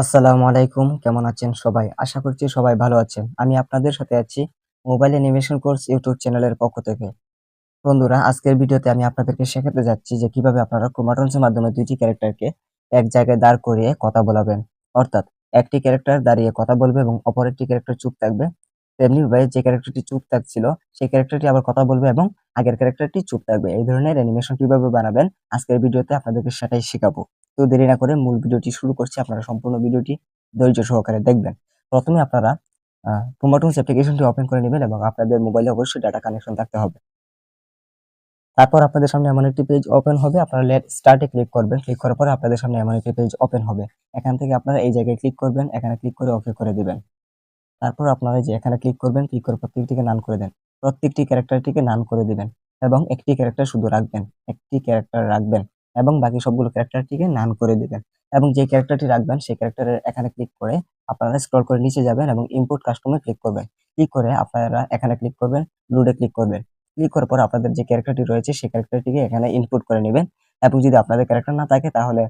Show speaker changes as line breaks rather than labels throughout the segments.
আসসালামু আলাইকুম, কেমন আছেন সবাই? আশা করছি সবাই ভালো আছেন। আমি আপনাদের সাথে আছি মোবাইল অ্যানিমেশন কোর্স ইউটিউব চ্যানেলের পক্ষ থেকে। বন্ধুরা, আজকের ভিডিওতে আমি আপনাদেরকে শেখাতে যাচ্ছি যে কীভাবে আপনারা ক্রোমাটনসের মাধ্যমে দুইটি ক্যারেক্টারকে এক জায়গায় দাঁড় করিয়ে কথা বলাবেন। অর্থাৎ, একটি ক্যারেক্টার দাঁড়িয়ে কথা বলবে এবং অপর একটি ক্যারেক্টার চুপ থাকবে। তেমনি ভাবে যে ক্যারেক্টারটি চুপ থাকছিল, সেই ক্যারেক্টারটি আবার কথা বলবে এবং আগের ক্যারেক্টারটি চুপ থাকবে। এই ধরনের অ্যানিমেশন কীভাবে বানাবেন, আজকের ভিডিওতে আপনাদেরকে সেটাই শেখাবো। তো দেরি না করে মূল ভিডিওটি শুরু করছি। আপনারা সম্পূর্ণ ভিডিওটি ধৈর্য সহকারে দেখবেন। প্রথমে আপনারা ক্রোমাটুন্স অ্যাপ্লিকেশনটি ওপেন করে নেবেন এবং আপনাদের মোবাইলে অবশ্যই ডাটা কানেকশন থাকতে হবে। তারপর আপনাদের সামনে এমন একটি পেজ ওপেন হবে। আপনারা লেট স্টার্টে ক্লিক করবেন। ক্লিক করার পরে আপনাদের সামনে এমন একটি পেজ ওপেন হবে। এখান থেকে আপনারা এই জায়গায় ক্লিক করবেন। এখানে ক্লিক করে ওকে করে দেবেন। তারপর আপনারা যে এখানে ক্লিক করবেন ক্লিক করে প্রত্যেকটিকে নান করে দেন। প্রত্যেকটি ক্যারেক্টারটিকে নান করে দিবেন এবং একটি ক্যারেক্টার শুধু রাখবেন। একটি ক্যারেক্টার রাখবেন। এবং বাকি সবগুলো ক্যারেক্টারটিকে নান করে দিবেন। এবং যে ক্যারেক্টারটি রাখবেন, সেই ক্যারেক্টারের এখানে ক্লিক করে আপনারা স্ক্রল করে নিচে যাবেন এবং ইম্পোর্ট কাস্টমে ক্লিক করবেন। ক্লিক করে আপনারা এখানে ক্লিক করবেন লুডে ক্লিক করবেন। ক্লিক করার পর আপনাদের যে ক্যারেক্টারটি রয়েছে, সেই ক্যারেক্টারটিকে এখানে ইনপুট করে নেবেন। এবং যদি আপনাদের ক্যারেক্টার না থাকে, তাহলে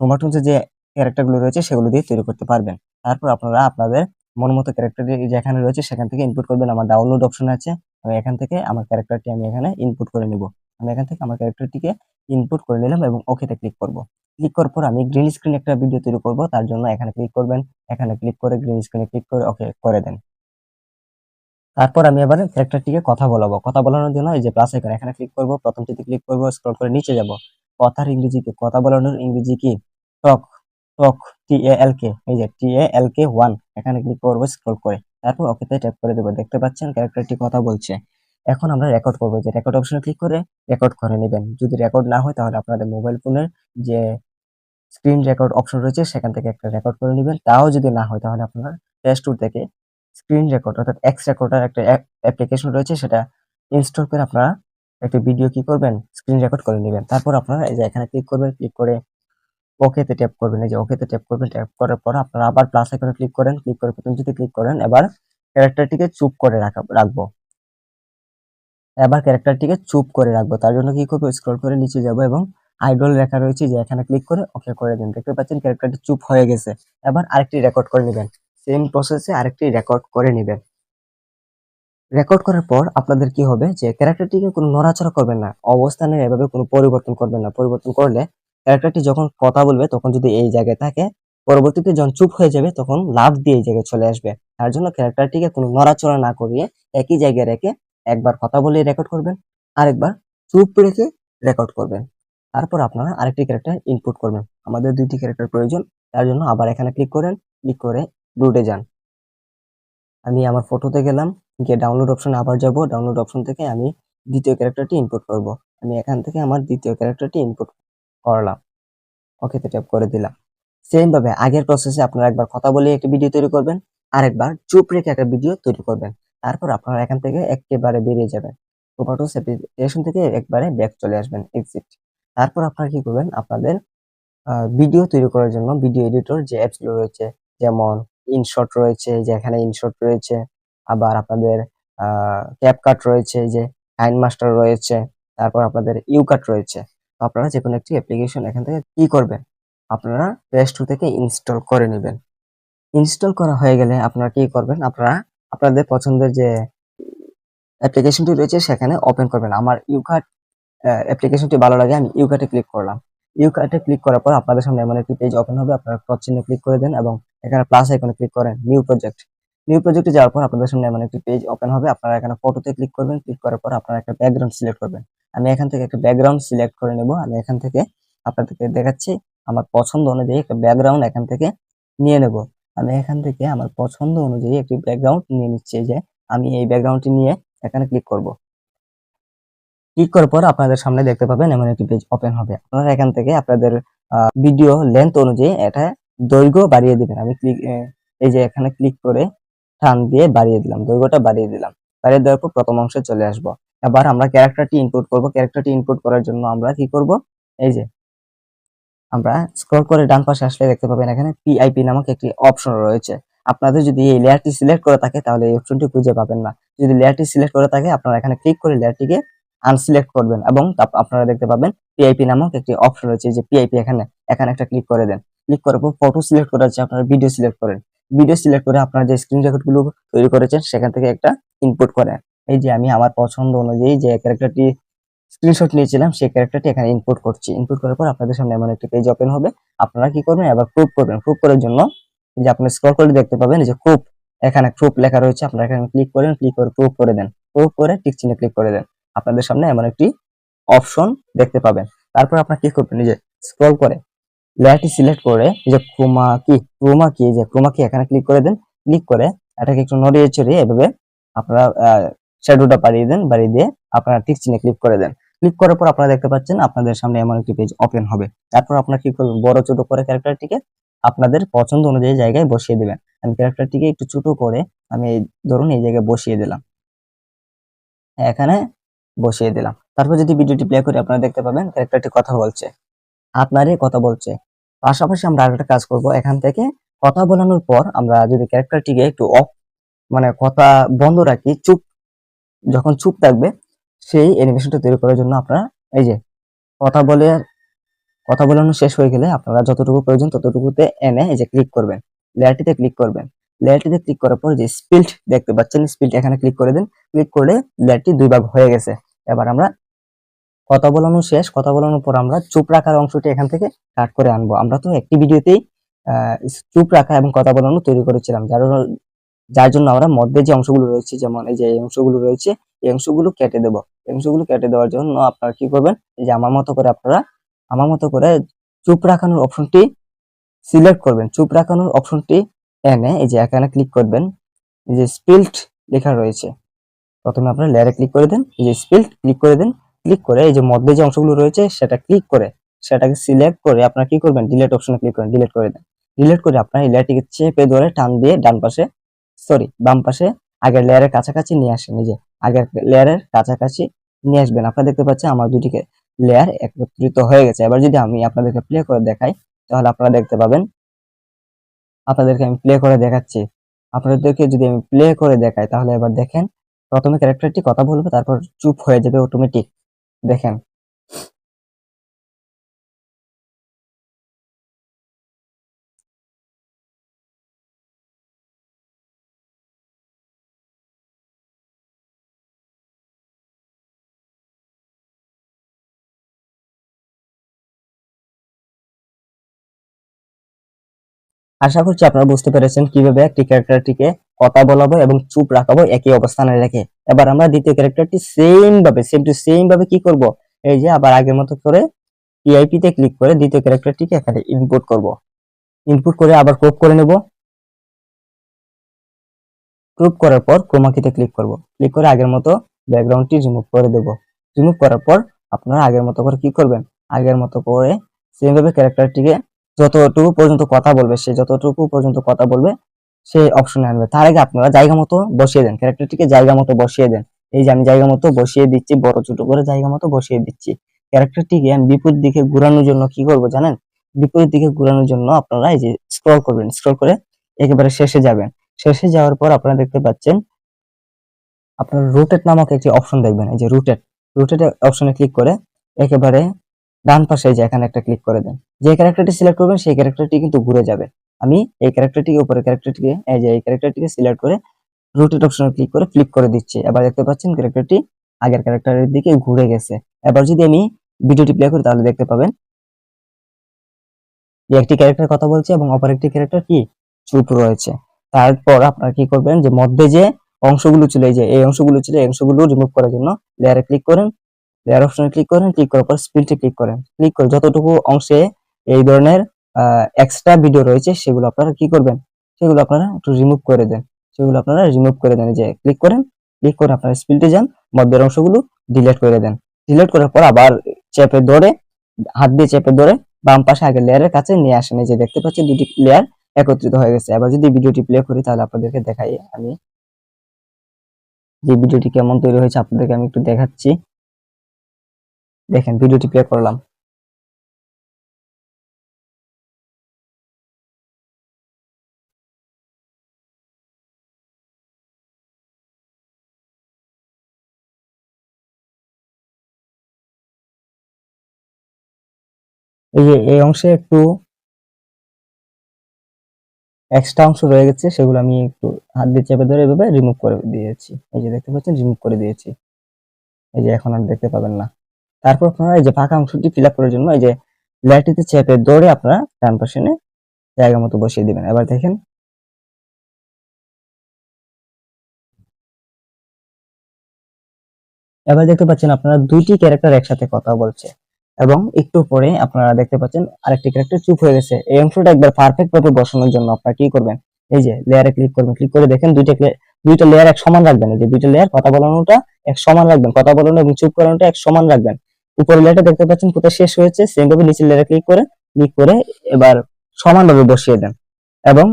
ক্রোমাটুন্সে যে ক্যারেক্টারগুলো রয়েছে, সেগুলো দিয়ে তৈরি করতে পারবেন। তারপর আপনারা আপনাদের মন মতো ক্যারেক্টারটি যেখানে রয়েছে, সেখান থেকে ইনপুট করবেন। আমার ডাউনলোড অপশন আছে, আমি এখান থেকে আমার ক্যারেক্টারটি আমি এখানে ইনপুট করে নিব। আমি এখান থেকে আমার ক্যারেক্টারটিকে ইনপুট করে নিলাম এবং ওকেতে ক্লিক করব। ক্লিক করার পর আমি গ্রিন স্ক্রিন একটা ভিডিও তৈরি করব, তার জন্য এখানে ক্লিক করবেন, এখানে ক্লিক করে গ্রিন স্ক্রিনে ক্লিক করে ওকে করে দেন। তারপর আমি এবারে ক্যারেক্টারটিকে কথা বলাবো। কথা বলানোর জন্য এই যে প্লাস আইকন এখানে ক্লিক করব, প্রথমটিতে ক্লিক করব স্ক্রল করে নিচে যাব। কথার ইংরেজি কি? কথা বলানোর ইংরেজি কি? টক টক টি এ এল কে এই যে T A L K one এখানে ক্লিক করব স্ক্রল করে। তারপর ওকেতে ট্যাপ করে দেবো। দেখতে পাচ্ছেন ক্যারেক্টারটি কথা বলছে। এখন আমরা রেকর্ড করব যে রেকর্ড অপশনে ক্লিক করে রেকর্ড করে নেবেন। যদি রেকর্ড না হয় তাহলে আপনাদের মোবাইল ফোনের যে স্ক্রিন রেকর্ড অপশন রয়েছে সেখান থেকে একটা রেকর্ড করে নেবেন। তাও যদি না হয় তাহলে আপনার প্লে স্টোর থেকে স্ক্রিন রেকর্ড অর্থাৎ এক্স রেকর্ডার একটা অ্যাপ্লিকেশন রয়েছে সেটা ইনস্টল করে আপনারা একটা ভিডিও কি করবেন? স্ক্রিন রেকর্ড করে নেবেন। তারপর আপনারা এই যে এখানে ক্লিক করবেন ক্লিক করে ওকেতে ট্যাপ করবেন। এই যে ওকেতে ট্যাপ করবেন ট্যাপ করার পর আপনারা আবার প্লাস আইকনে ক্লিক করেন। ক্লিক করে প্রথম যদি ক্লিক করেন, এবার ক্যারেক্টারটিকে চুপ করে রাখা রাখব। এবার ক্যারেক্টারটিকে চুপ করে রাখব। তার জন্য কি করব? স্ক্রল করে নিচে যাব এবং আইডল লেখা রয়েছে যে এখানে ক্লিক করে ওকে করে দিন। দেখতে পাচ্ছেন ক্যারেক্টারটি চুপ হয়ে গেছে। এবার আরেকটি রেকর্ড করে নেবেন। সেম প্রসেসে আরেকটি রেকর্ড করে নেবেন। রেকর্ড করার পর আপনাদের কি হবে? যে ক্যারেক্টারটিকে কোনো নড়াচড়া করবেন না। অবস্থানের এভাবে কোনো পরিবর্তন করবেন না। পরিবর্তন করলে ক্যারেক্টারটি যখন কথা বলবে, তখন যদি এই জায়গায় থাকে, পরবর্তীতে যখন চুপ হয়ে যাবে, তখন লাভ দিয়ে এই জায়গায় চলে আসবে। তার জন্য ক্যারেক্টারটিকে কোনো নড়াচড়া না করিয়ে একই জায়গায় রেখে একবার কথা বলে রেকর্ড করবেন, আরেকবার চুপ রেখে রেকর্ড করবেন। তারপর আপনারা আরেকটি ক্যারেক্টার ইনপুট করবেন। আমাদের দুইটি ক্যারেক্টার প্রয়োজন, তার জন্য আবার এখানে ক্লিক করেন ক্লিক করে রুটে যান। আমি আমার ফটোতে গেলাম, গিয়ে ডাউনলোড অপশন আবার যাব। ডাউনলোড অপশন থেকে আমি দ্বিতীয় ক্যারেক্টারটি ইনপুট করব। আমি এখান থেকে আমার দ্বিতীয় ক্যারেক্টারটি ইনপুট করলাম। ওকেতে ট্যাপ করে দিলাম। সেম ভাবে আগের প্রসেসে আপনারা একবার কথা বলে একটি ভিডিও তৈরি করবেন, আরেকবার চুপ রেখে একটা ভিডিও তৈরি করবেন। তারপর আপনারা এখান থেকে একেবারে বেরিয়ে যাবেন। টোপাটোস অ্যাপ্লিকেশন থেকে একবারে ব্যাক চলে আসবেন এক্সিট তারপর আপনারা কি করবেন? আপনাদের ভিডিও তৈরি করার জন্য ভিডিও এডিটর যে অ্যাপসগুলো রয়েছে, যেমন ইনশট রয়েছে, যে এখানে ইনশট রয়েছে, আবার আপনাদের ক্যাপকাট রয়েছে, যে কাইন মাস্টার রয়েছে, তারপর আপনাদের ইউকাট রয়েছে। তো আপনারা যে কোনো একটি অ্যাপ্লিকেশন এখান থেকে কি করবেন? আপনারা প্লে স্টোর থেকে ইনস্টল করে নেবেন। ইনস্টল করা হয়ে গেলে আপনারা কি করবেন? আপনারা আপনাদের পছন্দের যে অ্যাপ্লিকেশনটি রয়েছে, সেখানে ওপেন করবেন। আমার ইউকাট অ্যাপ্লিকেশনটি ভালো লাগে, আমি ইউকাটে ক্লিক করলাম। ইউকাটে ক্লিক করার পর আপনাদের সামনে এমন একটি পেজ ওপেন হবে, আপনারা ক্রস চিহ্নে ক্লিক করে দেন এবং এখানে প্লাস আইকনে ক্লিক করেন নিউ প্রজেক্ট নিউ প্রজেক্টে যাওয়ার পর আপনাদের সামনে এমন একটি পেজ ওপেন হবে, আপনারা এখানে ফটোতে ক্লিক করবেন ক্লিক করার পর আপনারা একটা ব্যাকগ্রাউন্ড সিলেক্ট করবেন। আমি এখান থেকে একটা ব্যাকগ্রাউন্ড সিলেক্ট করে নেব, আমি এখান থেকে আপনাদেরকে দেখাচ্ছি, আমার পছন্দ অনুযায়ী একটা ব্যাকগ্রাউন্ড এখান থেকে নিয়ে নেব। আমি এখান থেকে আমার পছন্দ অনুযায়ী একটি ব্যাকগ্রাউন্ড নিয়ে নিচ্ছি। যে, আমি এই ব্যাকগ্রাউন্ডটি নিয়ে এখানে ক্লিক করব। ক্লিক করার পর আপনাদের সামনে দেখতে পাবেন এমন একটি পেজ ওপেন হবে। আপনারা এখান থেকে আপনাদের ভিডিও লেন্থ অনুযায়ী এটা দৈর্ঘ্য বাড়িয়ে দিবেন। আমি ক্লিক এই যে এখানে ক্লিক করে টান দিয়ে বাড়িয়ে দিলাম, দৈর্ঘ্যটা বাড়িয়ে দিলাম। বাড়িয়ে দেওয়ার পর প্রথম অংশে চলে আসব। এবার আমরা ক্যারেক্টারটি ইনপুট করব। ক্যারেক্টারটি ইনপুট করার জন্য আমরা কি করব? এই যে আমরা স্ক্রল করে ডান পাশে আসলে দেখতে পাবেন এখানে পিআইপি নামক একটি অপশন রয়েছে। আপনাদের যদি এই লেয়ারটি সিলেক্ট করে থাকে, তাহলে এই অপশনটি খুঁজে পাবেন না। যদি লেয়ারটি সিলেক্ট করে থাকে, আপনারা এখানে ক্লিক করে লেয়ারটিকে আনসিলেক্ট করবেন এবং আপনারা দেখতে পাবেন পিআইপি নামক একটি অপশন রয়েছে। যে পিআইপি এখানে এখানে একটা ক্লিক করে দেন। ক্লিক করার পর ফটো সিলেক্ট করা আছে আপনারা ভিডিও সিলেক্ট করেন। ভিডিও সিলেক্ট করে আপনারা যে স্ক্রিন রেকর্ডগুলো তৈরি করেছেন, সেখান থেকে একটা ইনপুট করেন। এই যে আমি আমার পছন্দ অনুযায়ী যে ক্যারেক্টারটি স্ক্রিনশট নিয়েছিলাম, সেই ক্যারেক্টারটি এখানে ইনপুট করছি। ইনপুট করার পর আপনাদের সামনে এমন একটি পেজ ওপেন হবে। আপনারা কি করবেন? এবার প্রুফ করবেন। প্রুফ করার জন্য যে আপনি স্ক্রল করে দেখতে পাবেন যে প্রুফ এখানে প্রুফ লেখা রয়েছে। আপনারা এখানে ক্লিক করেন ক্লিক করে প্রুফ করে দেন। প্রুফ করে টিক চিহ্নে ক্লিক করে দেন। আপনাদের সামনে এমন একটি অপশন দেখতে পাবেন। তারপর আপনারা কি করবেন? যে স্ক্রল করে লেয়ারটি সিলেক্ট করে যে ক্রোমা কি ক্রোমা কি যে ক্রোমা কি এখানে ক্লিক করে দেন। ক্লিক করে এটাকে একটু নড়িয়ে চড়িয়ে এভাবে আপনারা শ্যাডোটা বাড়িয়ে দেন, বাড়িয়ে দিয়ে আপনারা টিক চিহ্নে ক্লিক করে দেন। ক্লিক করার পর আপনারা দেখতে পাচ্ছেন আপনাদের সামনে এমন একটি পেজ ওপেন হবে। তারপর আপনারা কি করবেন? বড় ছোট করে ক্যারেক্টারটিকে আপনাদের পছন্দ অনুযায়ী জায়গায় বসিয়ে দেবেন। আমি ক্যারেক্টারটিকে একটু ছোট করে আমি ধরুন এই জায়গায় বসিয়ে দিলাম। এখানে বসিয়ে দিলাম। তারপর যদি ভিডিওটি প্লে করে আপনারা দেখতে পাবেন ক্যারেক্টারটি কথা বলছে। আপনারই কথা বলছে। পাশাপাশি আমরা আরেকটা কাজ করব। এখান থেকে কথা বলানোর পর আমরা যদি ক্যারেক্টারটিকে একটু অফ মানে কথা বন্ধ রাখি, চুপ যখন চুপ থাকবে, সেই অ্যানিমেশনটা তৈরি করার জন্য আপনারা এই যে কথা বলে, কথা বলানো শেষ হয়ে গেলে আপনারা যতটুকু প্রয়োজন ততটুকুতে এনে এই যে ক্লিক করবেন। লেয়ারটিতে ক্লিক করবেন। লেয়ারটিতে ক্লিক করার পর যে স্পিল্ট দেখতে পাচ্ছেন স্পিল্ট এখানে ক্লিক করে দিন। ক্লিক করলে লেয়ারটি দুই ভাগ হয়ে গেছে। এবার আমরা কথা বলানো শেষ, কথা বলানোর পর আমরা চুপ রাখার অংশটি এখান থেকে কাট করে আনব। আমরা তো একটি ভিডিওতেই চুপ রাখা এবং কথা বলানো তৈরি করেছিলাম। যার যার জন্য আমরা মধ্যে যে অংশগুলো রয়েছে, যেমন এই যে এই অংশগুলো রয়েছে, এই অংশগুলো কেটে দেব। এই অংশগুলো কেটে দেওয়ার জন্য আপনারা কি করবেন? এই যে আমার মতো করে আপনারা, আমার মতো করে চুপ রাখানোর অপশনটি সিলেক্ট করবেন। চুপ রাখানোর অপশনটি এনে এই যে এখানে ক্লিক করবেন। এই যে স্পিল্ট লেখা রয়েছে। প্রথমে আপনারা লেয়ারে ক্লিক করে দেন। এই যে স্পিল্ট ক্লিক করে দেন। ক্লিক করে এই যে মধ্যে যে অংশগুলো রয়েছে, সেটা ক্লিক করে সেটাকে সিলেক্ট করে আপনারা কি করবেন? ডিলিট অপশনে ক্লিক করেন। ডিলিট করে দেন। ডিলেট করে আপনারা এই লেয়ারটিকে চেপে ধরে টান দিয়ে ডান পাশে সরি বাম পাশে আগের লেয়ারের কাছাকাছি নিয়ে আসেন। নিজে আগের লেয়ারের কাছাকাছি নিয়ে আসবেন। আপনারা দেখতে পাচ্ছেন আমার দুটিকে লেয়ার একত্রিত হয়ে গেছে। এবার যদি আমি আপনাদেরকে প্লে করে দেখাই, তাহলে আপনারা দেখতে পাবেন, আপনাদেরকে আমি প্লে করে দেখাচ্ছি। আপনাদেরকে যদি আমি প্লে করে দেখাই, তাহলে এবার দেখেন, প্রথমে ক্যারেক্টারটি কথা বলবে, তারপর চুপ হয়ে যাবে অটোমেটিক দেখেন আশা করছি আপনারা বুঝতে পেরেছেন কীভাবে একটি ক্যারেক্টারটিকে কথা বলাবো এবং চুপ রাখাবো একই অবস্থানে রেখে। এবার আমরা দ্বিতীয় ক্যারেক্টারটি সেম ভাবে সেম টু সেম ভাবে কি করব? এই যে আবার আগের মতো করে তে ক্লিক করে দ্বিতীয় ক্যারেক্টারটিকে এখানে ইনপুট করব। ইনপুট করে আবার ক্রপ করে নেব। ক্রপ করার পর ক্রোমাকিতে ক্লিক করব। ক্লিক করে আগের মতো ব্যাকগ্রাউন্ডটি রিমুভ করে দেব। রিমুভ করার পর আপনারা আগের মতো করে কি করবেন? আগের মতো করে সেম ভাবে ক্যারেক্টারটিকে যতটুকু পর্যন্ত কথা বলবে, সে যতটুকু পর্যন্ত কথা বলবে সেই অপশনে আনবে। তার আগে আপনারা জায়গা মতো বসিয়ে দেন। ক্যারেক্টারটিকে জায়গা মতো বসিয়ে দেন। এই যে আমি জায়গা মতো বসিয়ে দিচ্ছি, বড় ছোট করে জায়গা মতো বসিয়ে দিচ্ছি। ক্যারেক্টারটিকে আমি বিপরীত দিকে ঘুরানোর জন্য কি করব জানেন? বিপরীত দিকে ঘুরানোর জন্য আপনারা এই যে স্ক্রল করবেন। স্ক্রল করে একেবারে শেষে যাবেন। শেষে যাওয়ার পর আপনারা দেখতে পাচ্ছেন, আপনার রোটেট নামক একটি অপশন দেখবেন। এই যে রুটেট রুটেট অপশনে ক্লিক করে একেবারে ডান পাশে যে এখানে একটা ক্লিক করে দেন। যে ক্যারেক্টারটি সিলেক্ট করবেন, সেই ক্যারেক্টারটি কিন্তু ঘুরে যাবে। আমি এই ক্যারেক্টারটিকে উপরে ক্যারেক্টারটিকে এই যে এই ক্যারেক্টারটিকে সিলেক্ট করে রোটেট অপশনে ক্লিক করে ফ্লিপ করে দিচ্ছি। এবার দেখতে পাচ্ছেন ক্যারেক্টারটি আগের ক্যারেক্টারের দিকে ঘুরে গেছে। এবার যদি আমি ভিডিওটি প্লে করি, তাহলে দেখতে পাবেন একটি ক্যারেক্টার কথা বলছে এবং অপর একটি ক্যারেক্টার কি? চুপ রয়েছে। তারপর আপনারা কি করবেন যে মধ্যে যে অংশগুলো ছিল, এই যে এই অংশগুলো ছিল, এই অংশগুলো রিমুভ করার জন্য লেয়ারে ক্লিক করেন। লেয়ার অপশনে ক্লিক করেন ক্লিক করার পর স্পিলটে ক্লিক করেন। ক্লিক করে যতটুকু অংশে এই ধরনের এক্সট্রা ভিডিও রয়েছে, সেগুলো আপনারা কি করবেন? সেগুলো আপনারা একটু রিমুভ করে দেন। সেগুলো আপনারা রিমুভ করে দেন। যে ক্লিক করেন ক্লিক করে আপনারা স্পিলটে যান, মধ্যের অংশগুলো ডিলিট করে দেন। ডিলিট করার পর আবার চেপে ধরে, হাত দিয়ে চেপে ধরে বাম পাশে আগে লেয়ারের কাছে নিয়ে আসেন। এই যে দেখতে পাচ্ছেন দুটি লেয়ার একত্রিত হয়ে গেছে। এবার যদি ভিডিওটি প্লে করি, তাহলে আপনাদেরকে দেখাই আমি। যে ভিডিওটি কেমন তৈরি হয়েছে, আপনাদেরকে আমি একটু দেখাচ্ছি। দেখেন ভিডিওটি প্লে করলাম। এই যে, এই অংশে একটু এক্সট্রা অংশ রয়ে গেছে, সেগুলো আমি একটু হাত দিয়ে চেপে ধরে এভাবে রিমুভ করে দিয়েছি। এই যে দেখতে পাচ্ছেন রিমুভ করে দিয়েছি। এই যে এখন আর দেখতে পাবেন না। তারপর আপনারা এই যে ফাঁকা অংশটি ফিল করার জন্য এই যে লেয়ারটিতে চেপে ধরে আপনারা ডান পাশে জায়গা মতো বসিয়ে দিবেন। এবার দেখেন। এবার দেখতে পাচ্ছেন, আপনারা দুইটি ক্যারেক্টার একসাথে কথা বলছে। এবং একটু পরে আপনারা দেখতে পাচ্ছেন আরেকটি ক্যারেক্টার চুপ হয়ে গেছে। এই অংশটা একবার পারফেক্ট ভাবে বসানোর জন্য আপনারা কি করবেন? এই যে লেয়ারে ক্লিক করবেন ক্লিক করে দেখেন দুইটা দুইটা লেয়ার এক সমান রাখবেন। এই যে দুইটা লেয়ার কথা বলানোটা এক সমান রাখবেন, কথা বলানো এবং চুপ করানোটা এক সমান রাখবেন। উপরের লেয়ারটা দেখতে পাচ্ছেন কোথায় শেষ হয়েছে সেম ভাবে নিচের লেয়ারে ক্লিক করে ক্লিক করে এবার সমানভাবে বসিয়ে দেন এবং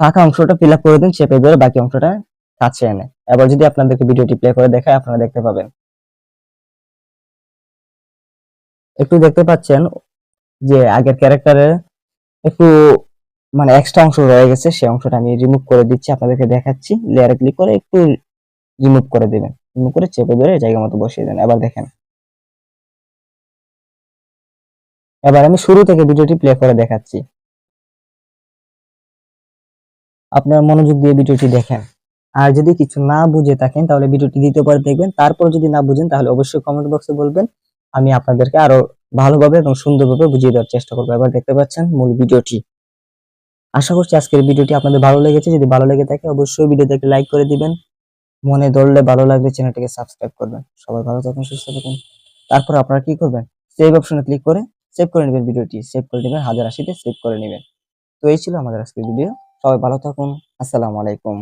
ফাঁকা অংশটা ফিল আপ করে দিন, চেপে ধরে বাকি অংশটা কাছে এনে। এবার যদি আপনাদেরকে ভিডিওটি প্লে করে দেখায়, আপনারা দেখতে পাবেন। একটু দেখতে পাচ্ছেন যে আগের ক্যারেক্টারের একটু মানে এক্সট্রা অংশ রয়ে গেছে সেই অংশটা আমি রিমুভ করে দিচ্ছি, আপনাদেরকে দেখাচ্ছি। লেয়ারে ক্লিক করে একটু রিমুভ করে দিবেন। রিমুভ করে চেপে ধরে জায়গা মতো বসিয়ে দেন। এবার দেখেন। এবার আমি শুরু থেকে ভিডিওটি প্লে করে দেখাচ্ছি। আপনারা মনোযোগ দিয়ে ভিডিওটি দেখেন। আর যদি কিছু না বুঝে থাকেন, তাহলে ভিডিওটি দিতে পারে দেখবেন। তারপর যদি না বুঝেন, তাহলে অবশ্যই কমেন্ট বক্সে বলবেন। আমি আপনাদেরকে আরও ভালোভাবে এবং সুন্দরভাবে বুঝিয়ে দেওয়ার চেষ্টা করব। এবার দেখতে পাচ্ছেন মূল ভিডিওটি। আশা করছি আজকের ভিডিওটি আপনাদের ভালো লেগেছে। যদি ভালো লেগে থাকে, অবশ্যই ভিডিওটাকে লাইক করে দিবেন। মনে ধরলে ভালো লাগলে চ্যানেলটিকে সাবস্ক্রাইব করবেন। সবাই ভালো থাকুন, সুস্থ থাকুন। তারপর আপনারা কি করবেন? সেভ অপশনে ক্লিক করে সেভ করে নেবেন ভিডিওটি। সেভ করে নেবেন, হাজার আশিতে সেভ করে নেবেন। তো এই ছিল আমাদের আজকের ভিডিও। সবাই ভালো থাকুন। আসসালামু আলাইকুম।